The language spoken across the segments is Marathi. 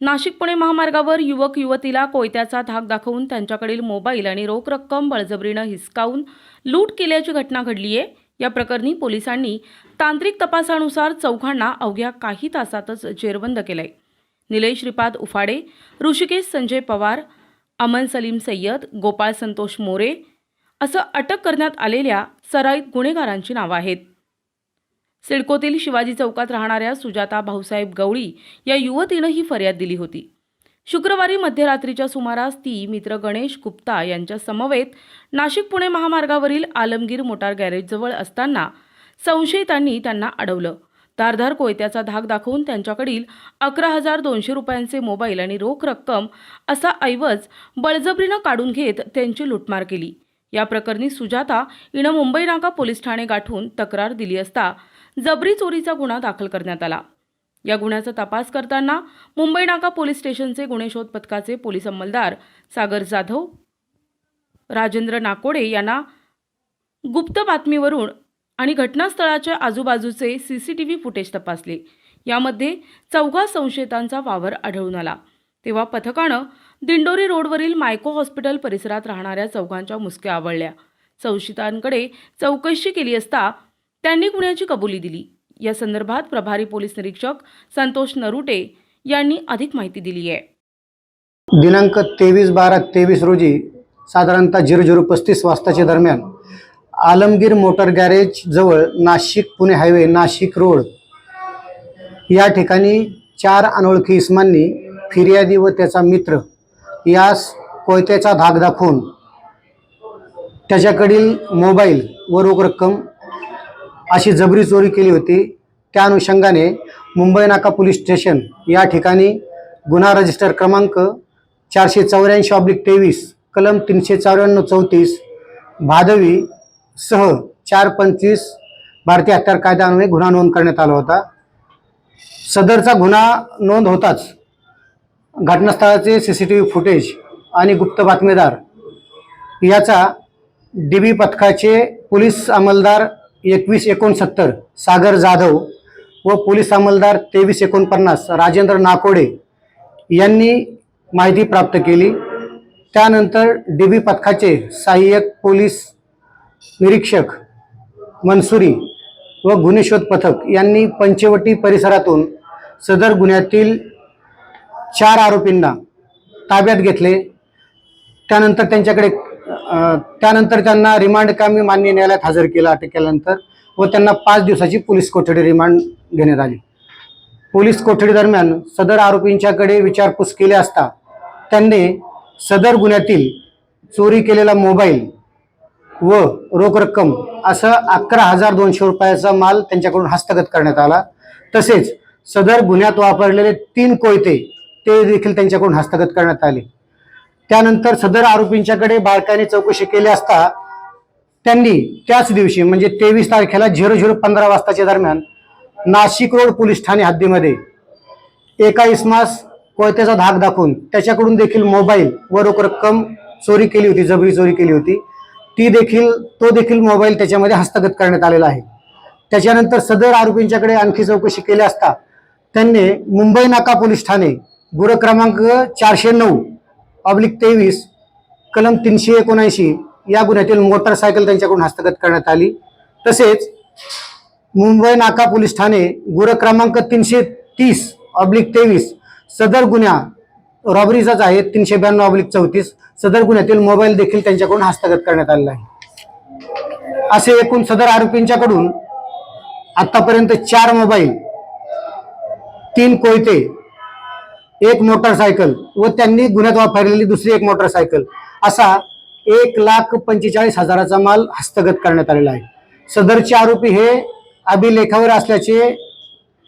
नाशिक पुणे महामार्गावर युवक युवतीला कोयत्याचा धाक दाखवून त्यांच्याकडील मोबाईल आणि रोख रक्कम बळजबरीनं हिसकावून लूट केल्याची घटना घडली आहे या प्रकरणी पोलिसांनी तांत्रिक तपासानुसार चौघांना अवघ्या काही तासातच जेरबंद केलंय. निलेश श्रीपाद उफाडे ऋषिकेश संजय पवार अमन सलीम सय्यद गोपाळ संतोष मोरे असं अटक करण्यात आलेल्या सराईत गुन्हेगारांची नावं आहेत. सिडकोतील शिवाजी चौकात राहणाऱ्या सुजाता भाऊसाहेब गवळी या युवतीनं ही फर्याद दिली होती. शुक्रवारी मध्यरात्रीच्या सुमारास ती मित्र गणेश गुप्ता यांच्या समवेत नाशिक पुणे महामार्गावरील आलमगीर मोटार गॅरेजजवळ असताना संशयितांनी त्यांना अडवलं. धारधार कोयत्याचा धाक दाखवून त्यांच्याकडील अकरा हजार दोनशे रुपयांचे मोबाईल आणि रोख रक्कम असा ऐवज बळजबरीनं काढून घेत त्यांची लुटमार केली. या प्रकरणी सुजाता हिनं मुंबई नाका पोलीस ठाणे गाठून तक्रार दिली असता जबरी चोरीचा गुन्हा दाखल करण्यात आला. या गुन्ह्याचा तपास करताना मुंबई नाका पोलीस स्टेशनचे गुन्हे शोध पथकाचे पोलीस अंमलदार सागर जाधव राजेंद्र नाकोडे यांना गुप्त बातमीवरून आणि घटनास्थळाच्या आजूबाजूचे C C T V footage तपासले. यामध्ये चौघा संशयितांचा वावर आढळून आला. तेव्हा पथकानं दिंडोरी रोडवरील मायको हॉस्पिटल परिसरात राहणाऱ्या चौघांच्या मुसक्या आवळल्या. संशयितांकडे चौकशी केली असता त्यांनी गुन्ह्याची कबुली दिली. या संदर्भात प्रभारी पोलीस निरीक्षक संतोष नरुटे यांनी अधिक माहिती दिली आहे. दिनांक तेवीस बारा तेवीस रोजी साधारणतः झिरो झिरो पस्तीस वाजताच्या दरम्यान आलमगीर मोटर गॅरेज जवळ नाशिक पुणे हायवे नाशिक रोड या ठिकाणी चार अनोळखी इस्मांनी फिर्यादी व त्याचा मित्र यास कोयत्याचा धाक दाखवून त्याच्याकडील मोबाईल व रोख रक्कम अशी जबरी चोरी केली होती. त्या अनुषंगाने मुंबई नाका पोलीस स्टेशन या ठिकाणी गुन्हा रजिस्टर क्रमांक चारशे चौऱ्याऐंशी ऑब्लिक तेवीस कलम तीनशे चौऱ्याण्णव चौतीस भादवी सह चार पंचवीस भारतीय हत्यार कायद्यान्वये गुन्हा नोंद करण्यात आला होता. सदरचा गुन्हा नोंद होताच घटनास्थळाचे C C T V footage आणि गुप्त बातमीदार याचा डी बी पथकाचे पोलीस अंमलदार एकवीस एकोणसत्तर सागर जाधव व पोलीस अंमलदार तेवीस एकोणपन्नास राजेंद्र नाकोडे यांनी माहिती प्राप्त केली. त्यानंतर डी बी पथकाचे सहाय्यक पोलीस निरीक्षक मनसुरी व गुन्हे शोध पथक यांनी पंचवटी परिसरातून सदर गुन्ह्यातील चार आरोपींना ताब्यात घेतले. त्यानंतर त्यांच्याकडे त्यानंतर त्यांना रिमांड कामी मान्य न्यायालयात हजर केलं अटक केल्यानंतर व त्यांना पाच दिवसाची पोलीस कोठडी रिमांड घेण्यात आली. पोलीस कोठडी दरम्यान सदर आरोपींच्याकडे विचारपूस केली असता त्यांनी सदर गुन्ह्यातील चोरी केलेला मोबाईल व रोख रक्कम असं अकरा हजार दोनशे रुपयाचा माल त्यांच्याकडून हस्तगत करण्यात आला. तसेच सदर गुन्ह्यात वापरलेले तीन कोयते ते देखील त्यांच्याकडून हस्तगत करण्यात आले. त्यानंतर सदर आरोपींच्याकडे बाळकाने चौकशी केली असता त्यांनी त्याच दिवशी म्हणजे तेवीस तारखेला झिरो झिरो पंधरा वाजताच्या दरम्यान नाशिक रोड पोलीस ठाणे हद्दीमध्ये एका इसमास कोयत्याचा धाक दाखवून त्याच्याकडून देखील मोबाईल व रोख रक्कम चोरी केली होती जबरी चोरी केली होती. ती देखील तो देखील मोबाईल त्याच्यामध्ये हस्तगत करण्यात आलेला आहे. त्याच्यानंतर सदर आरोपींच्याकडे आणखी चौकशी केली असता त्यांनी मुंबई नाका पोलीस ठाणे गुर क्रमांक चारशे नऊ ऑब्लिक तेवीस कलम तीनशे एकोणऐंशी या गुन्ह्यातील मोटरसायकल त्यांच्याकडून हस्तगत करण्यात आली. तसेच मुंबई नाका पोलीस ठाणे गुर क्रमांक तीनशे तीस ऑब्लिक तेवीस सदर गुन्हा रॉबरीचाच आहे तीनशे ब्याण्णव ऑब्लिक चौतीस सदर गुन्ह्यातील मोबाईल देखील त्यांच्याकडून हस्तगत करण्यात आलेला आहे. असे एकूण सदर आरोपींच्याकडून आतापर्यंत चार मोबाईल तीन कोयते एक मोटरसायकल व त्यांनी गुन्ह्यात वापरलेली दुसरी एक मोटरसायकल असा एक लाख पंचेचाळीस हजाराचा माल हस्तगत करण्यात आलेला आहे. सदरचे आरोपी हे अभिलेखावर असल्याचे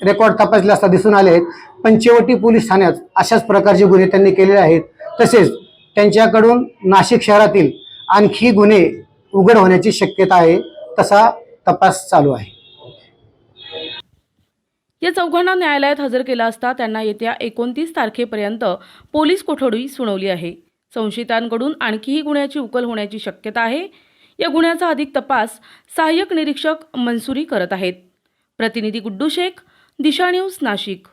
रेकॉर्ड तपासले असता दिसून आले आहेत. पंचवटी पोलीस ठाण्यात अशाच प्रकारचे गुन्हे त्यांनी केलेले आहेत. तसेच त्यांच्याकडून नाशिक शहरातील आणखी गुन्हे उघड होण्याची शक्यता आहे तसा तपास चालू आहे. या चौघांना न्यायालयात हजर केला असता त्यांना येत्या एकोणतीस तारखेपर्यंत पोलीस कोठडी सुनावली आहे. संशयितांकडून आणखीही गुन्ह्याची उकल होण्याची शक्यता आहे. या गुन्ह्याचा अधिक तपास सहाय्यक निरीक्षक मनसुरी करत आहेत. प्रतिनिधी गुड्डू शेख दिशा न्यूज नाशिक.